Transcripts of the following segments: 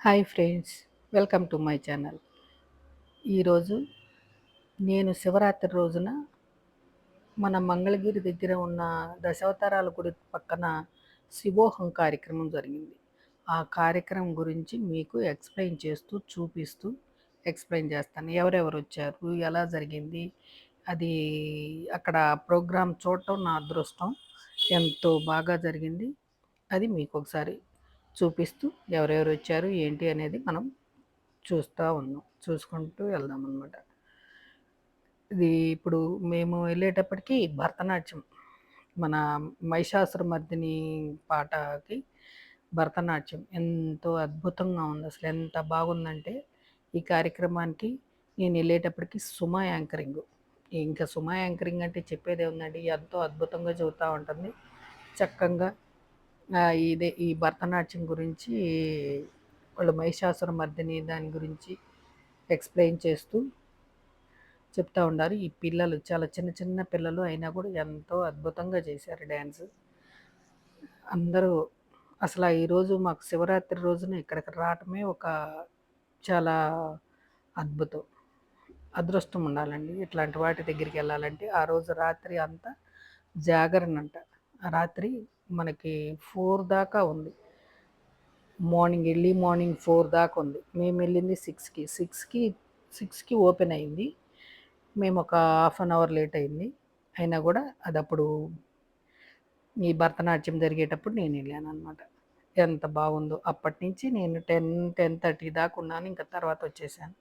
Hi friends welcome to my channel. ఈరోజు నేను శివరాత్రి రోజున మన మంగళగిరి దగ్గర ఉన్న దశావతారాల గుడి పక్కన శివోహం కార్యక్రమం జరిగింది. ఆ కార్యక్రమం గురించి మీకు ఎక్స్ప్లెయిన్ చేస్తూ చూపిస్తూ ఎక్స్ప్లెయిన్ చేస్తాను. ఎవరెవరు వచ్చారు ఎలా జరిగింది అది అక్కడ ప్రోగ్రాం చూడటం నా అదృష్టం ఎంతో బాగా జరిగింది. అది మీకు ఒకసారి చూపిస్తూ ఎవరెవరు వచ్చారు ఏంటి అనేది మనం చూస్తూ ఉన్నాం చూసుకుంటూ వెళ్దాం అనమాట ఇది ఇప్పుడు మేము వెళ్ళేటప్పటికి భరతనాట్యం మన మహిషాసురమర్దిని పాటకి భరతనాట్యం ఎంతో అద్భుతంగా ఉంది. అసలు ఎంత బాగుందంటే ఈ కార్యక్రమానికి నేను వెళ్ళేటప్పటికి సుమా యాంకరింగ్. ఇంకా సుమా యాంకరింగ్ అంటే చెప్పేది ఉందండి ఎంతో అద్భుతంగా చెబుతూ ఉంటుంది. చక్కగా ఇదే ఈ భరతనాట్యం గురించి వాళ్ళు మహిషాసుర మర్దిని దాని గురించి ఎక్స్ప్లెయిన్ చేస్తూ చెప్తూ ఉండారు ఈ పిల్లలు చాలా చిన్న చిన్న పిల్లలు అయినా కూడా ఎంతో అద్భుతంగా చేశారు డ్యాన్స్. అందరూ అసలు ఈరోజు మాకు శివరాత్రి రోజున ఇక్కడికి రావటమే ఒక చాలా అద్భుతం. అదృష్టం ఉండాలండి. ఇట్లాంటి వాటి దగ్గరికి వెళ్ళాలంటే ఆ రోజు రాత్రి అంతా జాగరణ అంట రాత్రి మనకి ఫోర్ దాకా ఉంది. మార్నింగ్ ఎర్లీ మార్నింగ్ ఫోర్ దాకా ఉంది. మేము వెళ్ళింది సిక్స్కి. సిక్స్కి సిక్స్కి ఓపెన్ అయింది. మేము ఒక హాఫ్ అన్ అవర్ లేట్ అయింది. అయినా కూడా అది అప్పుడు ఈ భరతనాట్యం జరిగేటప్పుడు నేను వెళ్ళాను అనమాట ఎంత బాగుందో. అప్పటి నుంచి నేను టెన్ టెన్ థర్టీ దాకా ఉన్నాను. ఇంకా తర్వాత వచ్చేసాను.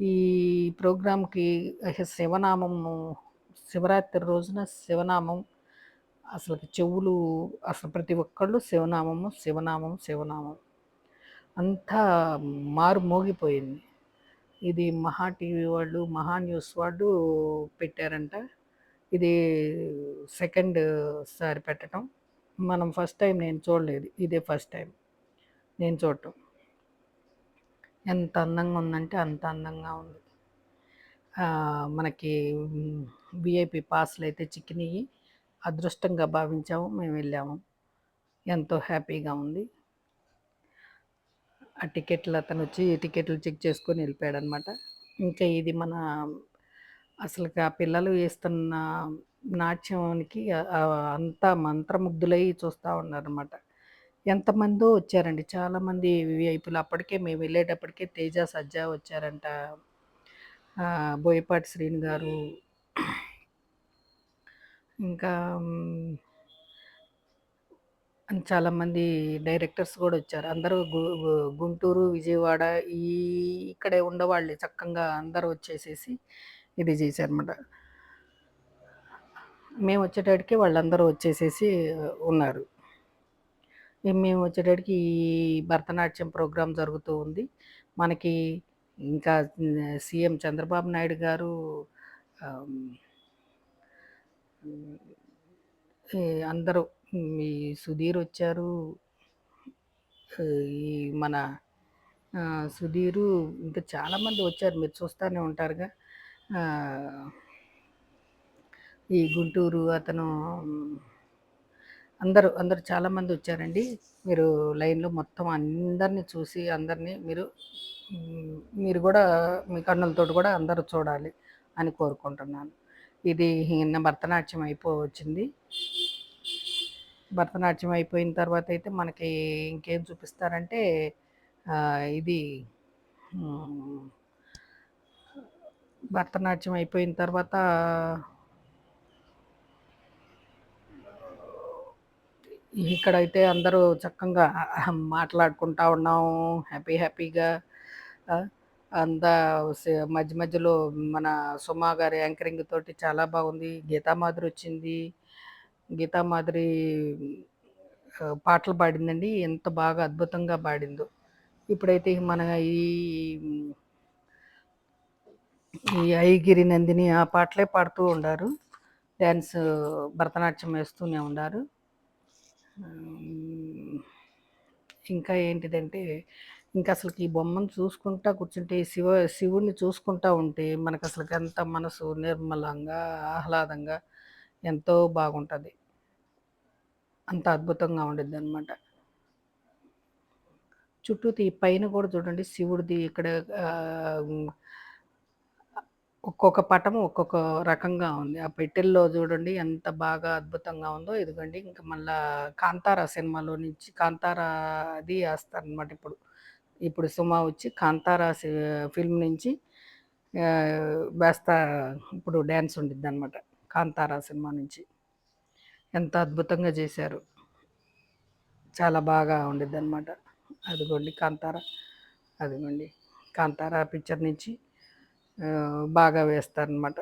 ఈ ప్రోగ్రాంకి శివనామము శివరాత్రి రోజున శివనామం అసలు చెవులు అసలు ప్రతి ఒక్కళ్ళు శివనామము శివనామం శివనామం అంతా మారు మోగిపోయింది. ఇది మహా టీవీ వాళ్ళు మహా న్యూస్ వాళ్ళు పెట్టారంట. ఇది సెకండ్ సారి పెట్టడం మనం ఫస్ట్ టైం నేను చూడలేదు. ఇదే ఫస్ట్ టైం నేను చూడటం. ఎంత అందంగా ఉందంటే అంత అందంగా ఉంది. మనకి విఐపి పాస్లు అయితే చిక్కినాయి. అదృష్టంగా భావించాము. మేము వెళ్ళాము. ఎంతో హ్యాపీగా ఉంది. ఆ టికెట్లు అతను వచ్చి టికెట్లు చెక్ చేసుకొని వెళ్ళిపోయాడు అనమాట ఇంకా ఇది మన అసలు ఆ పిల్లలు వేస్తున్న నాట్యానికి అంతా మంత్రముగ్ధులై చూస్తూ ఉన్నారనమాట ఎంతమందో వచ్చారండి. చాలామంది విఐపులు అప్పటికే మేము వెళ్ళేటప్పటికే తేజ సజ్జా వచ్చారంట. బోయపాటి శ్రీని గారు ఇంకా చాలామంది డైరెక్టర్స్ కూడా వచ్చారు. అందరూ గుంటూరు విజయవాడ ఈ ఇక్కడే ఉండేవాళ్ళే చక్కగా అందరూ వచ్చేసేసి ఇది చేశారనమాట. మేము వచ్చేటడికి వాళ్ళందరూ వచ్చేసేసి ఉన్నారు. మేము వచ్చేటడికి ఈ భరతనాట్యం ప్రోగ్రాం జరుగుతూ ఉంది. మనకి ఇంకా సీఎం చంద్రబాబు నాయుడు గారు అందరూ ఈ సుధీర్ వచ్చారు. ఈ మన సుధీరు ఇంకా చాలామంది వచ్చారు. మీరు చూస్తూనే ఉంటారుగా. ఈ గుంటూరు అతను అందరూ అందరూ చాలామంది వచ్చారండి. మీరు లైన్లో మొత్తం అందరినీ చూసి అందరినీ మీరు మీరు కూడా మీ కన్నులతో కూడా అందరూ చూడాలి అని కోరుకుంటున్నాను. ఇది నిన్న భరతనాట్యం అయిపోవచ్చింది. భరతనాట్యం అయిపోయిన తర్వాత అయితే మనకి ఇంకేం చూపిస్తారంటే ఇది భరతనాట్యం అయిపోయిన తర్వాత ఇక్కడైతే అందరూ చక్కగా మాట్లాడుకుంటా ఉన్నాము హ్యాపీ హ్యాపీగా అంతా మధ్య మధ్యలో మన సుమా గారి యాంకరింగ్ తోటి చాలా బాగుంది. గీతామాధురి వచ్చింది. గీతామాధురి పాటలు పాడిందండి. ఎంత బాగా అద్భుతంగా పాడిందో. ఇప్పుడైతే మన ఈ ఈ ఐగిరి నందిని ఆ పాటలే పాడుతూ ఉండారు. డ్యాన్స్ భరతనాట్యం వేస్తూనే ఉన్నారు ఇంకా ఏంటిదంటే ఇంకా అసలుకి ఈ బొమ్మను చూసుకుంటా కూర్చుంటే శివ శివుడిని చూసుకుంటా ఉంటే మనకు అసలు ఎంత మనసు నిర్మలంగా ఆహ్లాదంగా ఎంతో బాగుంటుంది. అంత అద్భుతంగా ఉండిద్ది అనమాట చుట్టూ ఈ పైన కూడా చూడండి శివుడిది ఇక్కడ ఒక్కొక్క పటం ఒక్కొక్క రకంగా ఉంది. ఆ పెట్టెల్లో చూడండి ఎంత బాగా అద్భుతంగా ఉందో ఇదిగోండి ఇంకా మళ్ళా కాంతారా సినిమాలో నుంచి కాంతారా అది వేస్తారనమాట ఇప్పుడు. ఇప్పుడు సుమా వచ్చి కాంతారా ఫిల్మ్ నుంచి బేస్తా ఇప్పుడు డ్యాన్స్ ఉండిద్ది అనమాట కాంతారా సినిమా నుంచి. ఎంత అద్భుతంగా చేశారు. చాలా బాగా ఉండిద్ది అనమాట అదిగోండి కాంతారా అదిగోండి. కాంతారా పిక్చర్ నుంచి బాగా వేస్తారనమాట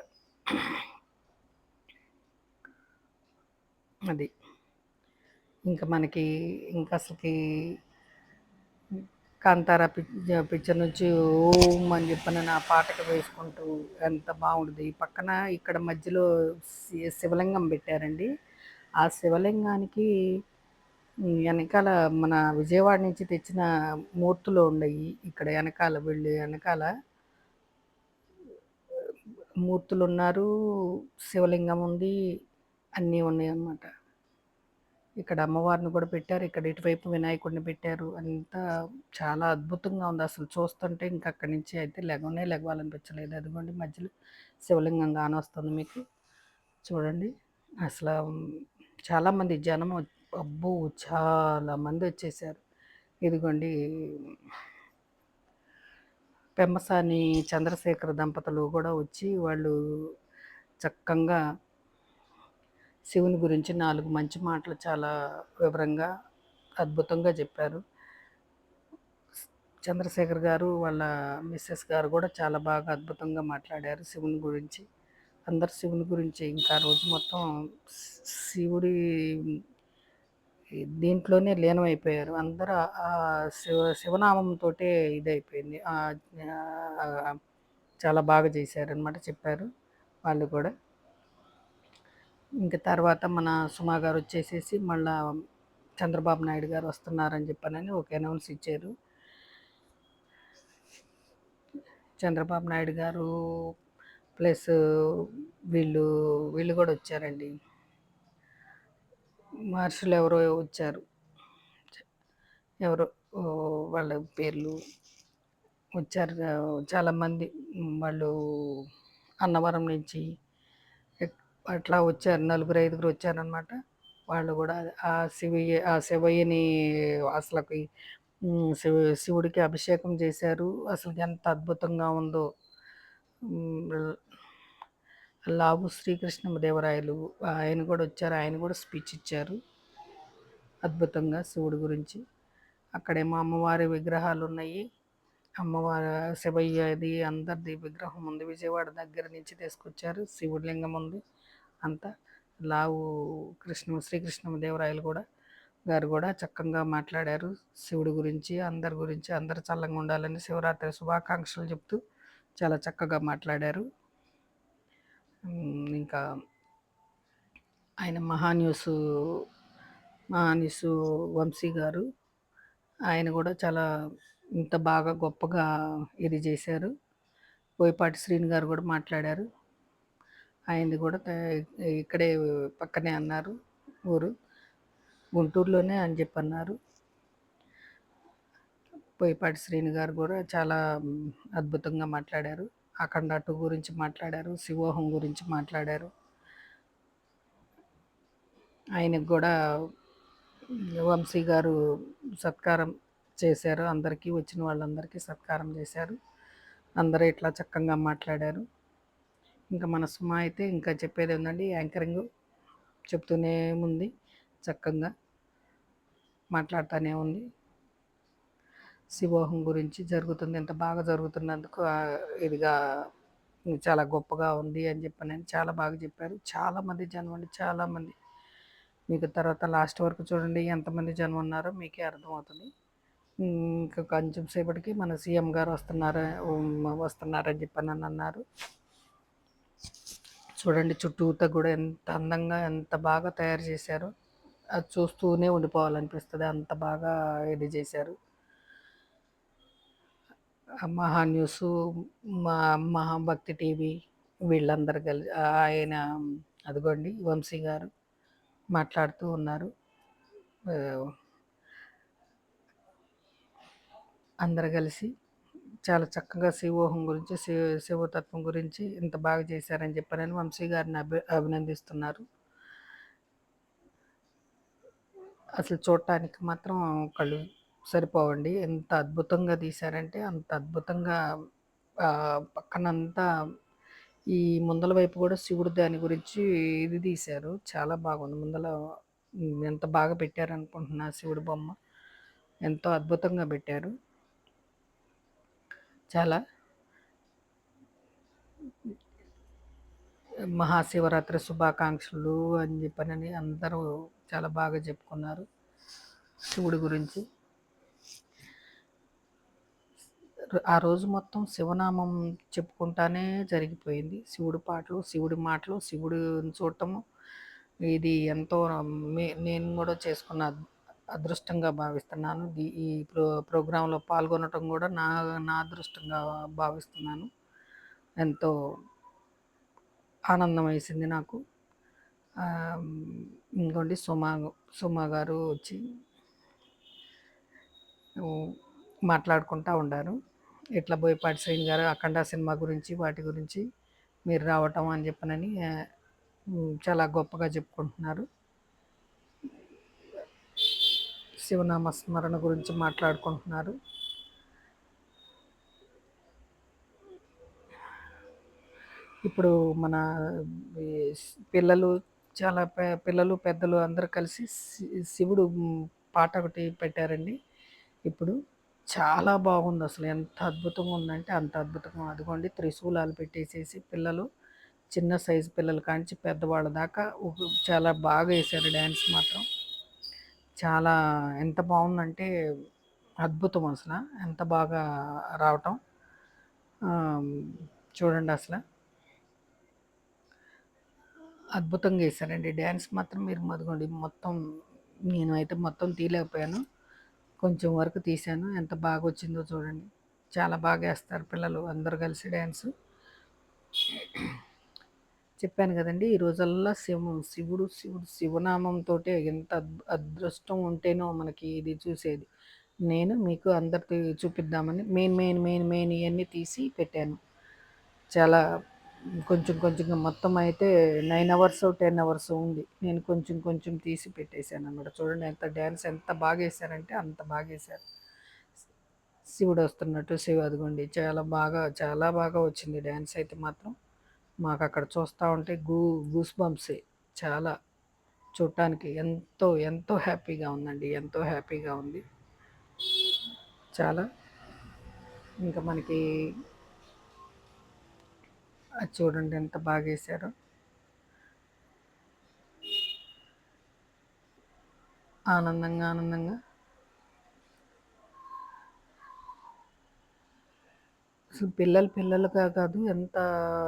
అది. ఇంకా మనకి ఇంకా అసలుకి కాంతారా పిక్చర్ నుంచి ఓం అని చెప్పిన నా పాటకు వేసుకుంటూ ఎంత బాగుంటుంది. ఈ పక్కన ఇక్కడ మధ్యలో శివలింగం పెట్టారండి. ఆ శివలింగానికి వెనకాల మన విజయవాడ నుంచి తెచ్చిన మూర్తులు ఉన్నాయి. ఇక్కడ వెనకాల వెళ్ళి వెనకాల మూర్తులు ఉన్నారు. శివలింగం ఉంది. అన్నీ ఉన్నాయి అన్నమాట. ఇక్కడ అమ్మవారిని కూడా పెట్టారు. ఇక్కడ ఇటువైపు వినాయకుడిని పెట్టారు. అంతా చాలా అద్భుతంగా ఉంది. అసలు చూస్తుంటే ఇంకా అక్కడి నుంచి అయితే లెగవనే లెగవాలనిపించలేదు అదిగోండి మధ్యలో శివలింగం కానొస్తుంది మీకు. చూడండి అసలు చాలామంది జనం అబ్బో చాలా మంది వచ్చేసారు. ఇదిగోండి పెమ్మసాని చంద్రశేఖర్ దంపతులు కూడా వచ్చి వాళ్ళు చక్కగా శివుని గురించి నాలుగు మంచి మాటలు చాలా వివరంగా అద్భుతంగా చెప్పారు. చంద్రశేఖర్ గారు వాళ్ళ మిస్సెస్ గారు కూడా చాలా బాగా అద్భుతంగా మాట్లాడారు శివుని గురించి. అందరు శివుని గురించి ఇంకా రోజు మొత్తం శివుడి దీంట్లోనే లీనమైపోయారు. అందరూ ఆ శివ శివనామంతో ఇదైపోయింది. చాలా బాగా చేశారనమాట చెప్పారు వాళ్ళు కూడా. ఇంక తర్వాత మన సుమా గారు వచ్చేసేసి మళ్ళా చంద్రబాబు నాయుడు గారు వస్తున్నారని చెప్పానని ఒక అనౌన్స్ ఇచ్చారు. చంద్రబాబు నాయుడు గారు ప్లస్ వీళ్ళు వీళ్ళు కూడా వచ్చారండి. మహర్షులు ఎవరో వచ్చారు. ఎవరో వాళ్ళ పేర్లు వచ్చారు. చాలామంది వాళ్ళు అన్నవరం నుంచి అట్లా వచ్చారు నలుగురు ఐదుగురు వచ్చారనమాట వాళ్ళు కూడా ఆ శివయ్య ఆ శివయ్యని అసలుకి శివ శివుడికి అభిషేకం చేశారు. అసలు ఎంత అద్భుతంగా ఉందో. లావు శ్రీకృష్ణదేవరాయలు ఆయన కూడా వచ్చారు. ఆయన కూడా స్పీచ్ ఇచ్చారు. అద్భుతంగా శివుడి గురించి. అక్కడేమో అమ్మవారి విగ్రహాలు ఉన్నాయి అమ్మవారి శివయ్యది అందరిది విగ్రహం ఉంది విజయవాడ దగ్గర నుంచి తీసుకొచ్చారు శివుడి లింగం ఉంది అంతా. లావు కృష్ణ శ్రీకృష్ణదేవరాయలు కూడా గారు కూడా చక్కగా మాట్లాడారు. శివుడి గురించి అందరి గురించి అందరు చల్లంగా ఉండాలని శివరాత్రి శుభాకాంక్షలు చెప్తూ చాలా చక్కగా మాట్లాడారు. ఇంకా ఆయన మహాన్యూస్ మహాన్యూస్ వంశీ గారు ఆయన కూడా చాలా ఇంత బాగా గొప్పగా ఇది చేశారు. బోయపాటి శ్రీని గారు కూడా మాట్లాడారు. ఆయనది కూడా ఇక్కడే పక్కనే అన్నారు ఊరు. గుంటూరులోనే అని చెప్పి అన్నారు పోయిపాటి శ్రీని గారు కూడా చాలా అద్భుతంగా మాట్లాడారు. అఖండ టూ గురించి మాట్లాడారు శివోహం గురించి మాట్లాడారు. ఆయనకు కూడా వంశీ గారు సత్కారం చేశారు. అందరికీ వచ్చిన వాళ్ళందరికీ సత్కారం చేశారు. అందరూ ఇట్లా చక్కగా మాట్లాడారు. ఇంకా మన సుమా అయితే ఇంకా చెప్పేది ఉందండి యాంకరింగ్ చెప్తూనే ఉంది చక్కగా మాట్లాడుతూనే ఉంది. శివోహం గురించి జరుగుతుంది ఎంత బాగా జరుగుతున్నందుకు ఇదిగా చాలా గొప్పగా ఉంది అని చెప్పని చాలా బాగా చెప్పారు. చాలామంది జనం అండి చాలామంది మీకు తర్వాత లాస్ట్ వరకు చూడండి ఎంతమంది జనం ఉన్నారో మీకే అర్థమవుతుంది. ఇంకా కొంచెం సేపటికి మన సీఎం గారు వస్తున్నారు వస్తున్నారని చెప్పానని అన్నారు. చూడండి చుట్టూతా కూడా ఎంత అందంగా ఎంత బాగా తయారు చేశారు. అది చూస్తూనే ఉండిపోవాలనిపిస్తుంది. అంత బాగా ఇది చేశారు. మహా న్యూస్ మా మహాభక్తి టీవీ వీళ్ళందరూ కలిసి ఆయన అదిగోండి వంశీ గారు మాట్లాడుతూ ఉన్నారు. అందరు కలిసి చాలా చక్కగా శివోహం గురించి శివ శివతత్వం గురించి ఇంత బాగా చేశారని చెప్పారని వంశీ గారిని అభి అభినందిస్తున్నారు. అసలు చూడటానికి మాత్రం కళ్ళు సరిపోవండి. ఎంత అద్భుతంగా తీశారంటే అంత అద్భుతంగా పక్కనంతా ఈ ముందల వైపు కూడా శివుడు దాని గురించి ఇది తీశారు. చాలా బాగుంది. ముందల ఎంత బాగా పెట్టారనుకుంటున్నా శివుడు బొమ్మ. ఎంతో అద్భుతంగా పెట్టారు. చాలా. మహాశివరాత్రి శుభాకాంక్షలు అని చెప్పనని అందరూ చాలా బాగా చెప్పుకున్నారు శివుడి గురించి. ఆ రోజు మొత్తం శివనామం చెప్పుకుంటానే జరిగిపోయింది. శివుడి పాటలు శివుడి మాటలు శివుడిని చూడటము. ఇది ఎంతో నేను కూడా చేసుకున్న అదృష్టంగా భావిస్తున్నాను. ఈ ప్రో ప్రోగ్రాంలో పాల్గొనటం కూడా నా నా అదృష్టంగా భావిస్తున్నాను. ఎంతో ఆనందం వేసింది నాకు. ఇంకోండి సుమా సుమా గారు వచ్చి మాట్లాడుకుంటూ ఉండారు. ఇట్లా బోయపాటి శ్రీని గారు అఖండ సినిమా గురించి వాటి గురించి మీరు రావటం అని చెప్పనని చాలా గొప్పగా చెప్పుకుంటున్నారు. శివనామ స్మరణ గురించి మాట్లాడుకుంటున్నారు. ఇప్పుడు మన పిల్లలు చాలా పిల్లలు పెద్దలు అందరూ కలిసి శివుడు పాట ఒకటి పెట్టారండి. ఇప్పుడు చాలా బాగుంది అసలు. ఎంత అద్భుతంగా ఉందంటే అంత అద్భుతంగా. అదిగోండి త్రిశూలాలు పెట్టేసేసి పిల్లలు చిన్న సైజు పిల్లలు కాంచి పెద్దవాళ్ళ దాకా చాలా బాగా వేశారు డ్యాన్స్ మాత్రం. చాలా ఎంత బాగుందంటే అద్భుతం అసలు. ఎంత బాగా రావటం. చూడండి అసలు. అద్భుతంగా వేశారండి. డ్యాన్స్ మాత్రం మీరు మదుగోండి మొత్తం నేను అయితే మొత్తం తీయలేకపోయాను. కొంచెం వరకు తీశాను. ఎంత బాగా వచ్చిందో చూడండి. చాలా బాగా వేస్తారు పిల్లలు అందరు కలిసి డ్యాన్స్. చెప్పాను కదండి ఈ రోజల్లా శివు శివుడు శివుడు శివనామంతో ఎంత అదృష్టం ఉంటేనో మనకి ఇది చూసేది. నేను మీకు అందరికి చూపిద్దామని మెయిన్ మెయిన్ మెయిన్ మెయిన్ ఇవన్నీ తీసి పెట్టాను. చాలా కొంచెం కొంచెంగా మొత్తం అయితే నైన్ అవర్స్ టెన్ అవర్స్ ఉంది. నేను కొంచెం కొంచెం తీసి పెట్టేశాను అనమాట చూడండి ఎంత డ్యాన్స్ ఎంత బాగా వేశారంటే అంత బాగా వేశారు. శివుడు వస్తున్నట్టు శివ అదిగోండి చాలా బాగా చాలా బాగా వచ్చింది డ్యాన్స్ అయితే మాత్రం. మాకు అక్కడ చూస్తూ ఉంటే గూ గూస్ బంప్సే చాలా. చూడటానికి ఎంతో ఎంతో హ్యాపీగా ఉందండి. ఎంతో హ్యాపీగా ఉంది. చాలా. ఇంకా మనకి అది చూడండి ఎంత బాగా వేశారు ఆనందంగా ఆనందంగా. పిల్లలు పిల్లలుగా కాదు ఎంత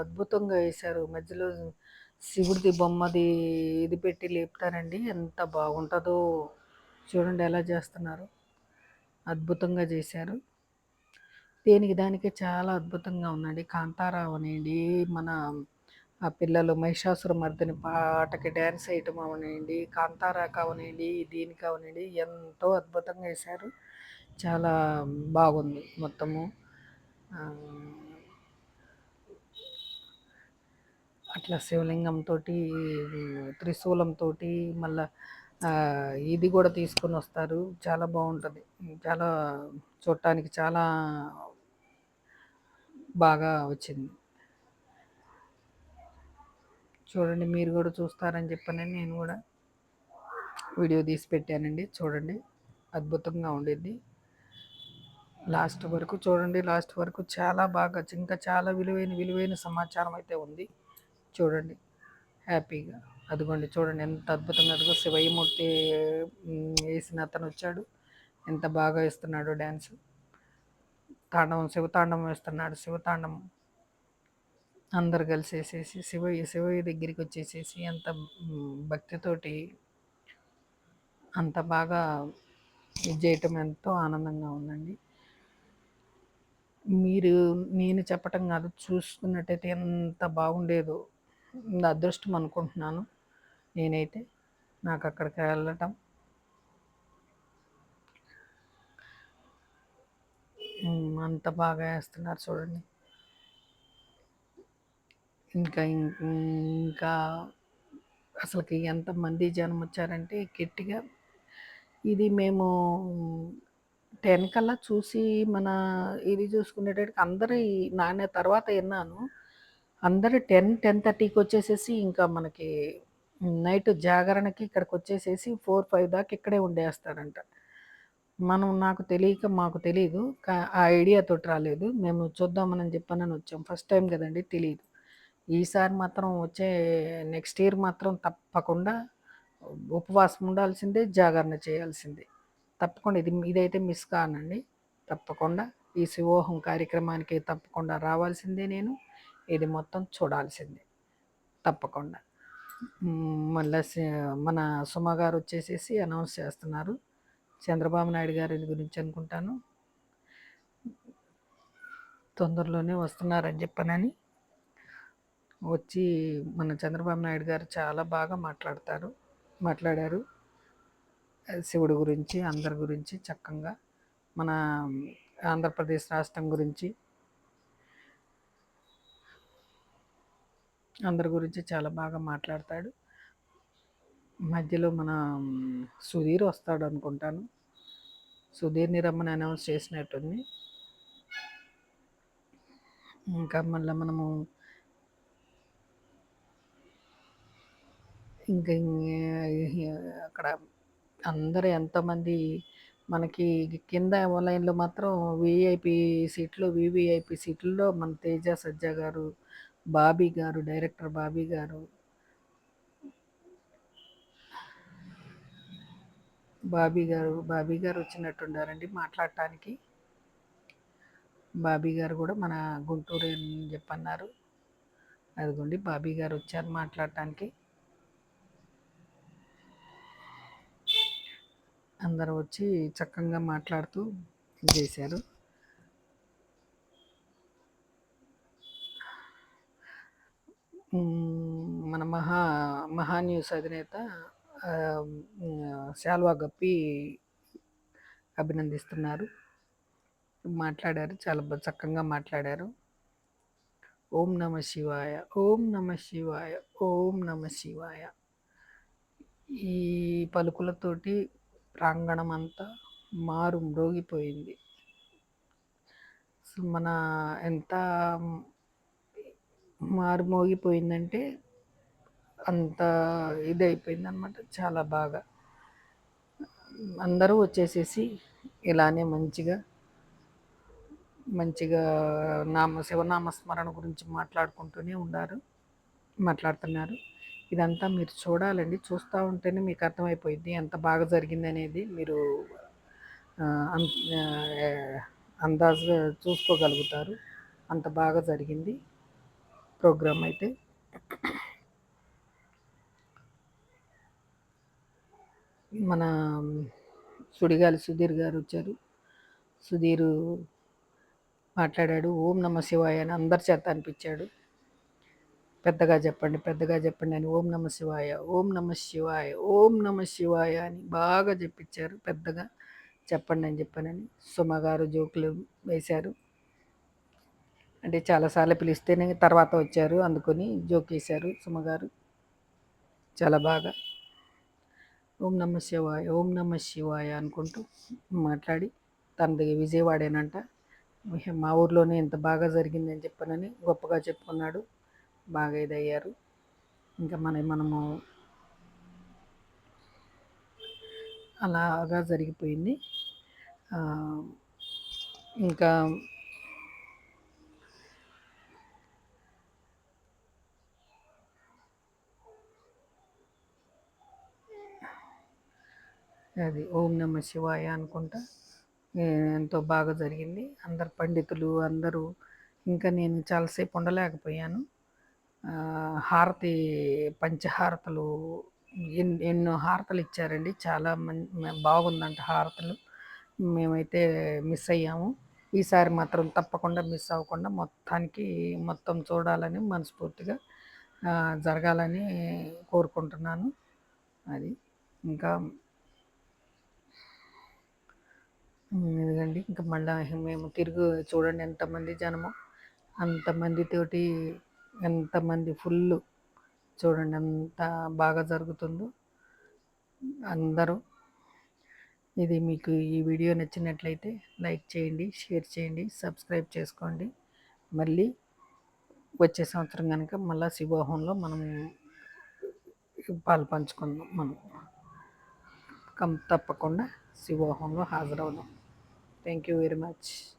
అద్భుతంగా వేశారు మధ్యలో శివుడిది బొమ్మది ఇది పెట్టి లేపుతారండి. ఎంత బాగుంటుందో చూడండి ఎలా చేస్తున్నారు. అద్భుతంగా చేశారు. దేనికి దానికే చాలా అద్భుతంగా ఉందండి. కాంతారావు అనేది మన ఆ పిల్లలు మహిషాసుర మర్దిని పాటకి డ్యాన్స్ వేయటం అవనండి. కాంతారా అవనండి దీనికి అవనండి. ఎంతో అద్భుతంగా వేశారు. చాలా బాగుంది మొత్తము. అట్లా శివలింగంతో త్రిశూలంతో మళ్ళా ఇది కూడా తీసుకొని వస్తారు. చాలా బాగుంటుంది. చాలా చూడటానికి చాలా బాగా వచ్చింది. చూడండి మీరు కూడా చూస్తారని చెప్పని నేను కూడా వీడియో తీసి పెట్టానండి. చూడండి అద్భుతంగా ఉండిద్ది. లాస్ట్ వరకు చూడండి లాస్ట్ వరకు చాలా బాగా ఇంకా చాలా విలువైన విలువైన సమాచారం అయితే ఉంది. చూడండి హ్యాపీగా. అదిగోండి చూడండి ఎంత అద్భుతంగా అదిగో శివయ్యమూర్తి వేసిన అతను వచ్చాడు. ఎంత బాగా వేస్తున్నాడు డ్యాన్స్ తాండవం శివతాండవం వేస్తున్నాడు శివతాండవం. అందరు కలిసేసేసి శివయ్య శివయ్య దగ్గరికి వచ్చేసేసి అంత భక్తితోటి అంత బాగా ఇది చేయటం ఎంతో ఆనందంగా ఉందండి. మీరు నేను చెప్పటం కాదు చూసుకున్నట్టయితే ఎంత బాగుండేదో అదృష్టం అనుకుంటున్నాను నేనైతే. నాకు అక్కడికి వెళ్ళటం. అంత బాగా వేస్తున్నారు చూడండి. ఇంకా ఇంకా అసలుకి ఎంతమంది జనం వచ్చారంటే గట్టిగా ఇది మేము టెన్ కల్లా చూసి మన ఇది చూసుకునేటట్టు అందరి నాన్న తర్వాత విన్నాను. అందరూ టెన్ టెన్ థర్టీకి వచ్చేసేసి ఇంకా మనకి నైట్ జాగరణకి ఇక్కడికి వచ్చేసేసి ఫోర్ ఫైవ్ దాకా ఇక్కడే ఉండేస్తారంట మనం నాకు తెలియక మాకు తెలియదు కా- ఆ ఐడియాతో రాలేదు. మేము చూద్దామని చెప్పానని వచ్చాం. ఫస్ట్ టైం కదండి తెలియదు ఈసారి మాత్రం వచ్చే నెక్స్ట్ ఇయర్ మాత్రం తప్పకుండా ఉపవాసం ఉండాల్సిందే జాగరణ చేయాల్సిందే. తప్పకుండా ఇది ఇదైతే మిస్ కానండి. తప్పకుండా ఈ శివోహం కార్యక్రమానికి తప్పకుండా రావాల్సిందే నేను. ఇది మొత్తం చూడాల్సిందే. తప్పకుండా. మళ్ళీ మన సుమ గారు వచ్చేసేసి అనౌన్స్ చేస్తున్నారు. చంద్రబాబు నాయుడు గారి గురించి అనుకుంటాను. తొందరలోనే వస్తున్నారని చెప్పనని. వచ్చి మన చంద్రబాబు నాయుడు గారు చాలా బాగా మాట్లాడతారు మాట్లాడారు. శివుడి గురించి అందరి గురించి చక్కగా మన ఆంధ్రప్రదేశ్ రాష్ట్రం గురించి అందరి గురించి చాలా బాగా మాట్లాడతాడు. మధ్యలో మన సుధీర్ వస్తాడు అనుకుంటాను. సుధీర్ని రమ్మని అనౌన్స్ చేసినట్టుంది. ఇంకా మళ్ళీ మనము ఇంకా అక్కడ అందరూ ఎంతమంది మనకి కింద లైన్లో మాత్రం వీఐపీ సీట్లు వీవీఐపీ సీట్లలో మన తేజ సజ్జా గారు బాబీ గారు డైరెక్టర్ బాబీ గారు. బాబీ గారు బాబీ గారు వచ్చినట్టున్నారండి మాట్లాడటానికి. బాబీ గారు కూడా మన గుంటూరు అని చెప్పన్నారు. అదిగోండి బాబీ గారు వచ్చారు మాట్లాడటానికి. అందరూ వచ్చి చక్కగా మాట్లాడుతూ చేశారు. మన మహా మహా న్యూస్ అధినేత శాల్వా గప్పి అభినందిస్తున్నారు. మాట్లాడారు చాలా చక్కగా మాట్లాడారు. ఓం నమ శివాయ ఓం నమ శివాయ ఓం నమ శివాయ. ఈ పలుకులతోటి ప్రాంగణం అంతా మారు మ్రోగిపోయింది. సో మన ఎంత మారు మోగిపోయిందంటే అంత ఇదైపోయింది అనమాట చాలా బాగా. అందరూ వచ్చేసేసి ఇలానే మంచిగా మంచిగా నామ శివనామస్మరణ గురించి మాట్లాడుకుంటూనే ఉన్నారు మాట్లాడుతున్నారు. ఇదంతా మీరు చూడాలండి. చూస్తూ ఉంటేనే మీకు అర్థమైపోయింది ఎంత బాగా జరిగింది అనేది మీరు అందాజు అందాజుగా చూసుకోగలుగుతారు. అంత బాగా జరిగింది ప్రోగ్రామ్ అయితే. మన సుడిగాలి సుధీర్ గారు వచ్చారు. సుధీర్ మాట్లాడాడు. ఓం నమ శివాయ అని అందరి చేత అనిపించాడు. పెద్దగా చెప్పండి పెద్దగా చెప్పండి అని ఓం నమ శివాయ ఓం నమ శివాయ ఓం నమ శివాయ అని బాగా చెప్పించారు పెద్దగా చెప్పండి అని చెప్పానని. సుమగారు జోకులు వేశారు. అంటే చాలాసార్లు పిలిస్తేనే తర్వాత వచ్చారు అందుకొని జోక్ వేశారు సుమగారు. చాలా బాగా. ఓం నమ శివాయ ఓం నమ శివాయ అనుకుంటూ మాట్లాడి తనది విజయవాడేనంట. మా ఊర్లోనే ఇంత బాగా జరిగిందని చెప్పానని గొప్పగా చెప్పుకున్నాడు. బాగా ఇదయ్యారు. ఇంకా మన మనము అలాగా జరిగిపోయింది. ఇంకా అది ఓం నమ శివాయ అనుకుంటా. ఎంతో బాగా జరిగింది. అందరు పండితులు అందరూ ఇంకా నేను చాలాసేపు ఉండలేకపోయాను. హారతి పంచహారతలు ఎన్ ఎన్నో హారతలు ఇచ్చారండి. చాలా మం బాగుందంట హారతలు. మేమైతే మిస్ అయ్యాము. ఈసారి మాత్రం తప్పకుండా మిస్ అవ్వకుండా మొత్తానికి మొత్తం చూడాలని మనస్ఫూర్తిగా జరగాలని కోరుకుంటున్నాను. అది ఇంకా ఉమ్, ఇదిగండి ఇంకా మళ్ళీ మేము తిరుగు చూడండి ఎంతమంది జనము అంతమందితోటి ఎంతమంది ఫుల్ చూడండి ఎంత బాగా జరుగుతుందో అందరూ. ఇది మీకు ఈ వీడియో నచ్చినట్లయితే లైక్ చేయండి షేర్ చేయండి సబ్స్క్రైబ్ చేసుకోండి. మళ్ళీ వచ్చే సంవత్సరం కనుక మళ్ళీ శివోహంలో మనం పాలు పంచుకుందాం మనం. కం తప్పకుండా శివోహంలో హాజరవుదాం. Thank you very much